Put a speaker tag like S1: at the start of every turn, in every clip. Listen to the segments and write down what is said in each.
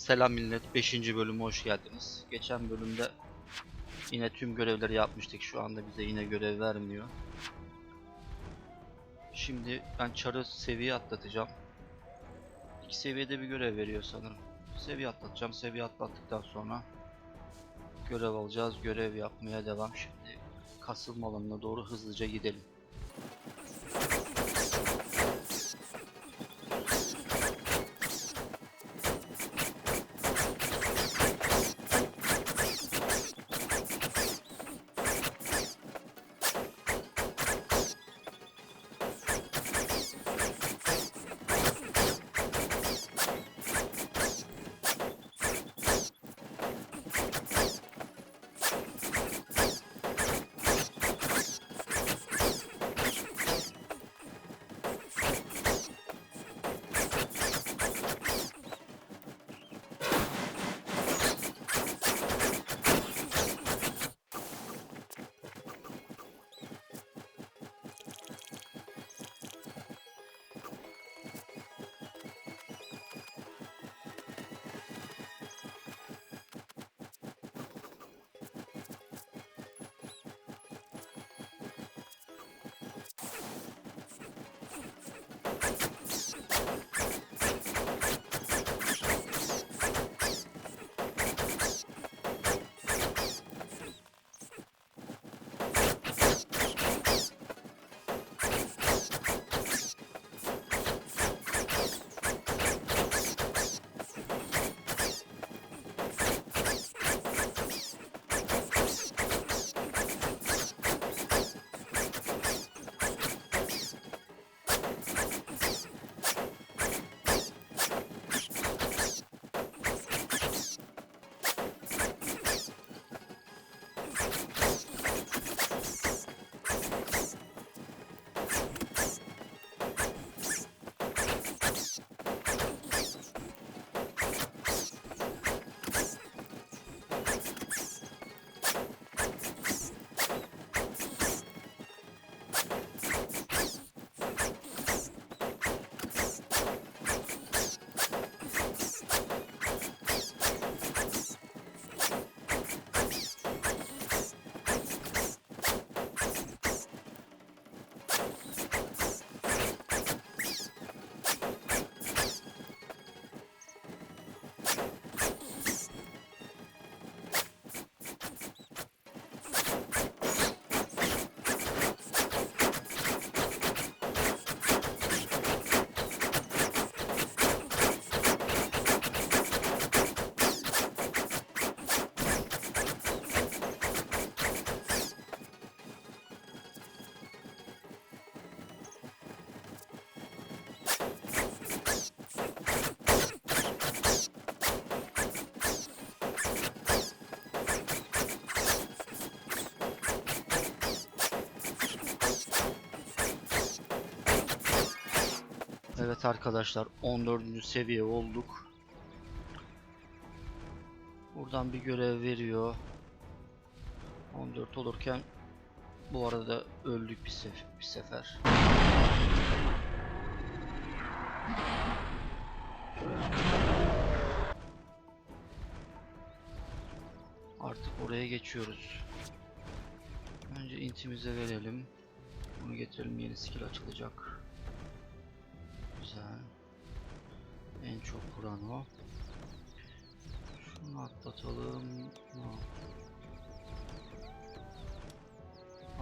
S1: Selam millet. 5. bölüme hoş geldiniz. Geçen bölümde yine tüm görevleri yapmıştık. Şu anda bize yine görev vermiyor. Şimdi ben çarı seviye atlatacağım. İki seviyede bir görev veriyor sanırım. Seviye atlatacağım. Seviye atlattıktan sonra görev alacağız. Görev yapmaya devam. Şimdi kasılma alanına doğru hızlıca gidelim. Evet arkadaşlar 14. seviye olduk. Buradan bir görev veriyor. 14 olurken bu arada öldük bir, sef bir sefer. Artık oraya geçiyoruz. Önce intimize verelim. Bunu getirelim yeni skill açılacak. Güzel. En çok vuran o. Şunu atlatalım.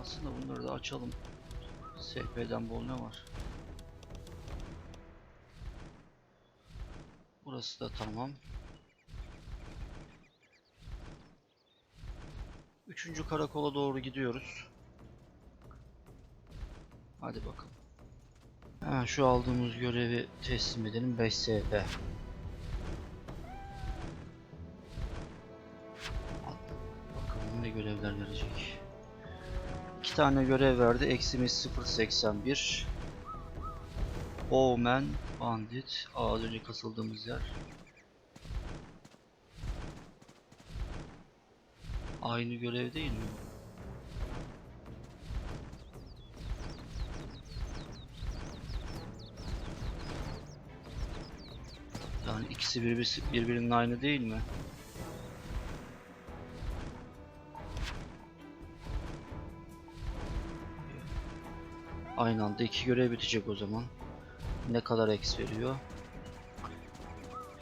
S1: Aslında bunları da açalım. SP'den bol ne var? Burası da tamam. Üçüncü karakola doğru gidiyoruz. Hadi bakalım. Hemen şu aldığımız görevi teslim edelim 5 SP. Bakalım ne görevler verecek. İki tane görev verdi. Eksimiz 0.81. Bowman, Bandit. Az önce kasıldığımız yer. Aynı görev değil mi? Birbirisi, birbirinin aynı değil mi? Aynı anda iki görev bitecek o zaman. Ne kadar X veriyor?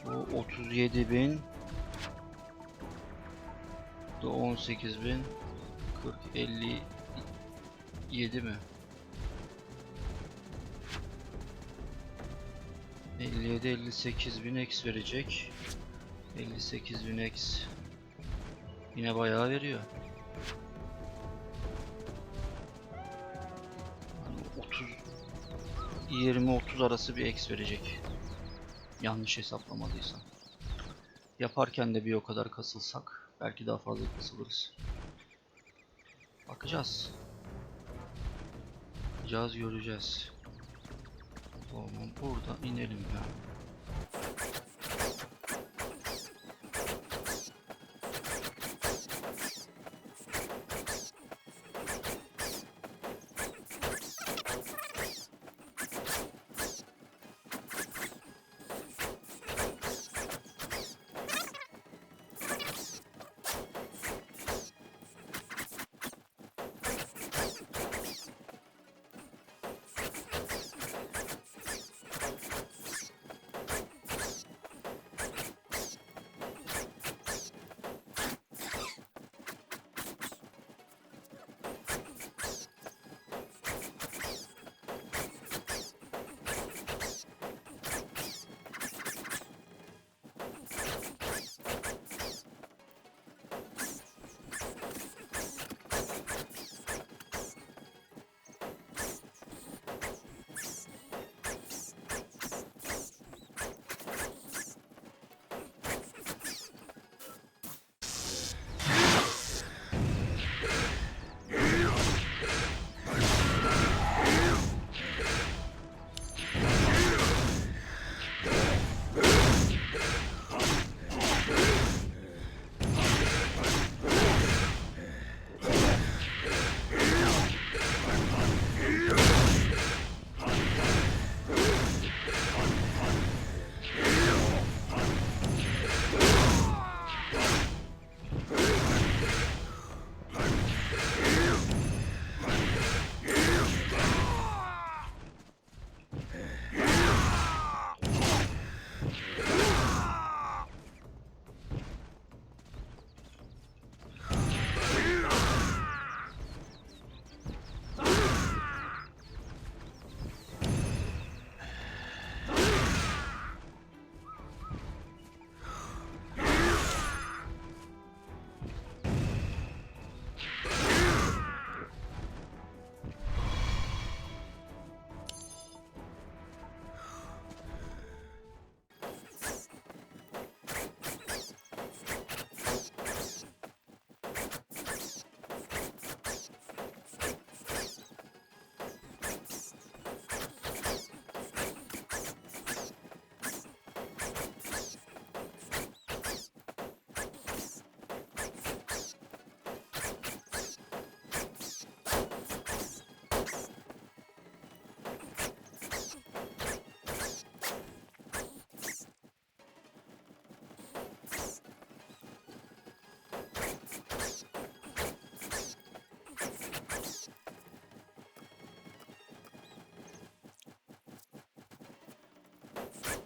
S1: Bu 37 bin. Bu da 18 bin. 40, 57 mi? 57 58 bin X verecek. 58 bin X. Yine bayağı veriyor. Yani 30 20 30 arası bir X verecek. Yanlış hesaplamadıysam. Yaparken de bir o kadar kasılsak belki daha fazla kasılırız. Bakacağız. Bakacağız göreceğiz. Burada inelim ya. Thank you.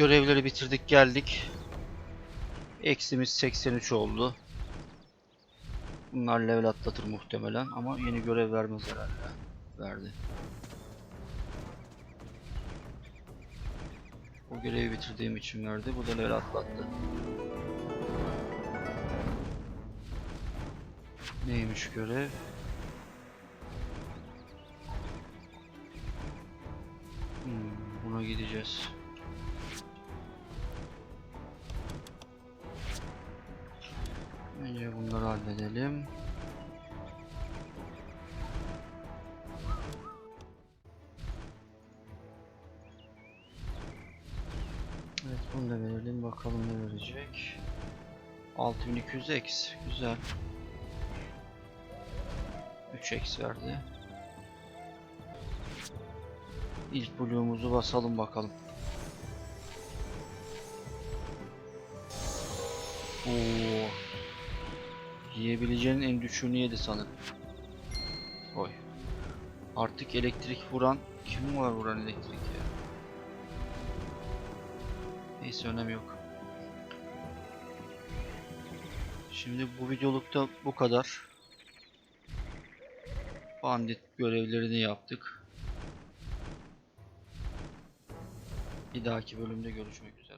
S1: Görevleri bitirdik geldik. Eksimiz 83 oldu. Bunlar level atlatır muhtemelen ama yeni görev vermez herhalde. Verdi. O görevi bitirdiğim için verdi. Bu da level atlattı. Neymiş görev? Hmm, buna gideceğiz. Önce bunları halledelim. Evet bunu da verelim bakalım ne verecek. 6200 x güzel. 3 x verdi. İlk bloğumuzu basalım bakalım. Oo. Yiyebileceğin en düşüğünü yedi sanırım. Oy. Artık elektrik vuran kim var vuran elektrik ya? Neyse önemi yok. Şimdi bu videolukta bu kadar. Bandit görevlerini yaptık. Bir dahaki bölümde görüşmek üzere.